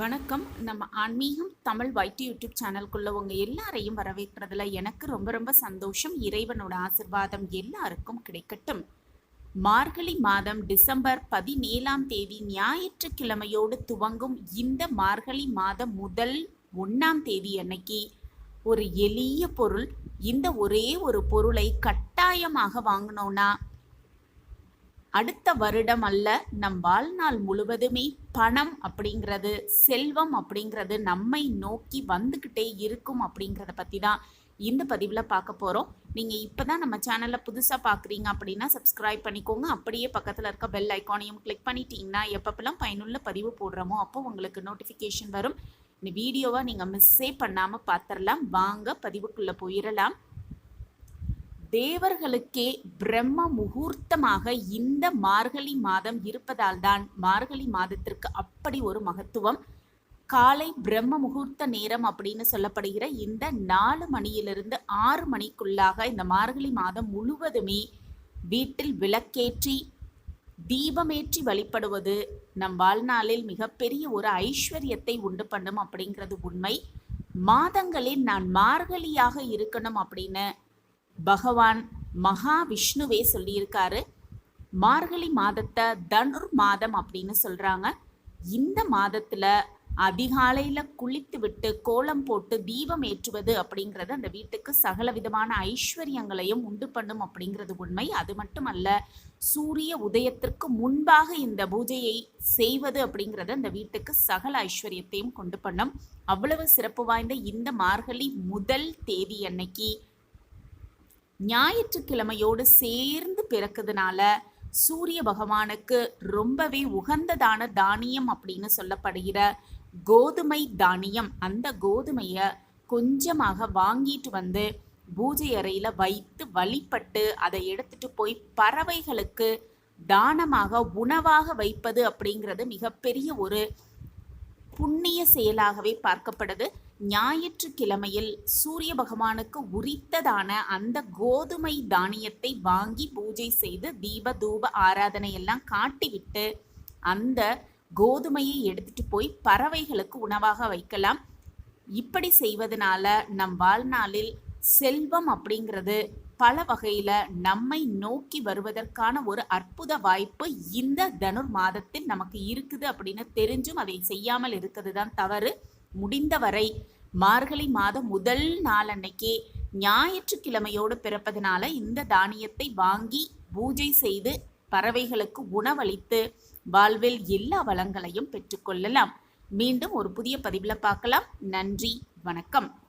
வணக்கம். நம்ம ஆன்மீகம் தமிழ் வைட்டி யூடியூப் சேனல்குள்ள உங்க எல்லாரையும் வரவேற்கிறதுல எனக்கு ரொம்ப ரொம்ப சந்தோஷம். இறைவனோட ஆசிர்வாதம் எல்லாருக்கும் கிடைக்கட்டும். மார்கழி மாதம் டிசம்பர் பதினேழாம் தேதி ஞாயிற்றுக்கிழமையோடு துவங்கும் இந்த மார்கழி மாதம் முதல் ஒன்றாம் தேதி அன்னைக்கு ஒரு எளிய பொருள். இந்த ஒரே ஒரு பொருளை கட்டாயமாக வாங்கினோன்னா அடுத்த வருடம் அல்ல நம் வாழ்நாள் முழுவதுமே பணம் அப்படிங்கிறது செல்வம் அப்படிங்கிறது நம்மை நோக்கி வந்துக்கிட்டே இருக்கும் அப்படிங்கிறத பற்றி தான் இந்த பதிவில் பார்க்க போகிறோம் நீங்கள் இப்போ தான் நம்ம சேனலை புதுசாக பார்க்குறீங்க அப்படின்னா சப்ஸ்கிரைப் பண்ணிக்கோங்க. அப்படியே பக்கத்தில் இருக்க பெல் ஐக்கானையும் கிளிக் பண்ணிட்டீங்கன்னா எப்பப்பெல்லாம் பயனுள்ள பதிவு போடுறோமோ அப்போ உங்களுக்கு நோட்டிஃபிகேஷன் வரும். இந்த வீடியோவை நீங்கள் மிஸ்ஸே பண்ணாமல் பார்த்துடலாம் வாங்க பதிவுக்குள்ளே போயிடலாம் தேவர்களுக்கே பிரம்ம முகூர்த்தமாக இந்த மார்கழி மாதம் இருப்பதால் தான் மார்கழி மாதத்திற்கு அப்படி ஒரு மகத்துவம். காலை பிரம்ம முகூர்த்த நேரம் அப்படின்னு சொல்லப்படுகிற இந்த நாலு மணியிலிருந்து ஆறு மணிக்குள்ளாக இந்த மார்கழி மாதம் முழுவதுமே வீட்டில் விளக்கேற்றி தீபமேற்றி வழிபடுவது நம் வாழ்நாளில் மிகப்பெரிய ஒரு ஐஸ்வர்யத்தை உண்டு பண்ணும் அப்படிங்கிறது உண்மை. மாதங்களில் நான் மார்கழியாக இருக்கணும் அப்படின்னு பகவான் மகாவிஷ்ணுவே சொல்லியிருக்காரு. மார்கழி மாதத்தை தனுர் மாதம் அப்படின்னு சொல்றாங்க. இந்த மாதத்துல அதிகாலையில குளித்து விட்டு கோலம் போட்டு தீபம் ஏற்றுவது அப்படிங்கிறது அந்த வீட்டுக்கு சகல விதமான ஐஸ்வர்யங்களையும் உண்டு பண்ணும் அப்படிங்கிறது உண்மை. அது மட்டுமல்ல சூரிய உதயத்திற்கு முன்பாக இந்த பூஜையை செய்வது அப்படிங்கிறது அந்த வீட்டுக்கு சகல ஐஸ்வர்யத்தையும் கொண்டு பண்ணும். அவ்வளவு சிறப்பு வாய்ந்த இந்த மார்கழி முதல் தேதி அன்னைக்கு ஞாயிற்றுக்கிழமையோடு சேர்ந்து பிறக்கிறதுனால சூரிய பகவானுக்கு ரொம்பவே உகந்ததான தானியம் அப்படின்னு சொல்லப்படுகிற கோதுமை தானியம். அந்த கோதுமையை கொஞ்சமாக வாங்கிட்டு வந்து பூஜை அறையில் வைத்து வழிபட்டு அதை எடுத்துட்டு போய் பறவைகளுக்கு தானமாக உணவாக வைப்பது அப்படிங்கிறது மிகப்பெரிய ஒரு புண்ணிய செயலாகவே பார்க்கப்படுது. ஞாயிற்றுக்கிழமையில் சூரிய பகவானுக்கு உரித்ததான அந்த கோதுமை தானியத்தை வாங்கி பூஜை செய்து தீப தூப ஆராதனை எல்லாம் காட்டிவிட்டு அந்த கோதுமையை எடுத்துட்டு போய் பறவைகளுக்கு உணவாக வைக்கலாம். இப்படி செய்வதனால நம் வாழ்நாளில் செல்வம் அப்படிங்கிறது பல வகையில நம்மை நோக்கி வருவதற்கான ஒரு அற்புத வாய்ப்பு இந்த தனுர் மாதத்தில் நமக்கு இருக்குது அப்படின்னு தெரிஞ்சும் அதை செய்யாமல் இருக்கிறது தான் தவறு. முடிந்தவரை மார்கழி மாதம் முதல் நாள் அன்னைக்கே ஞாயிற்றுக்கிழமையோடு பிறப்பதனால இந்த தானியத்தை வாங்கி பூஜை செய்து பறவைகளுக்கு உணவளித்து வாழ்வில் எல்லா வளங்களையும் பெற்றுக்கொள்ளலாம். மீண்டும் ஒரு புதிய பதிவில் பார்க்கலாம். நன்றி. வணக்கம்.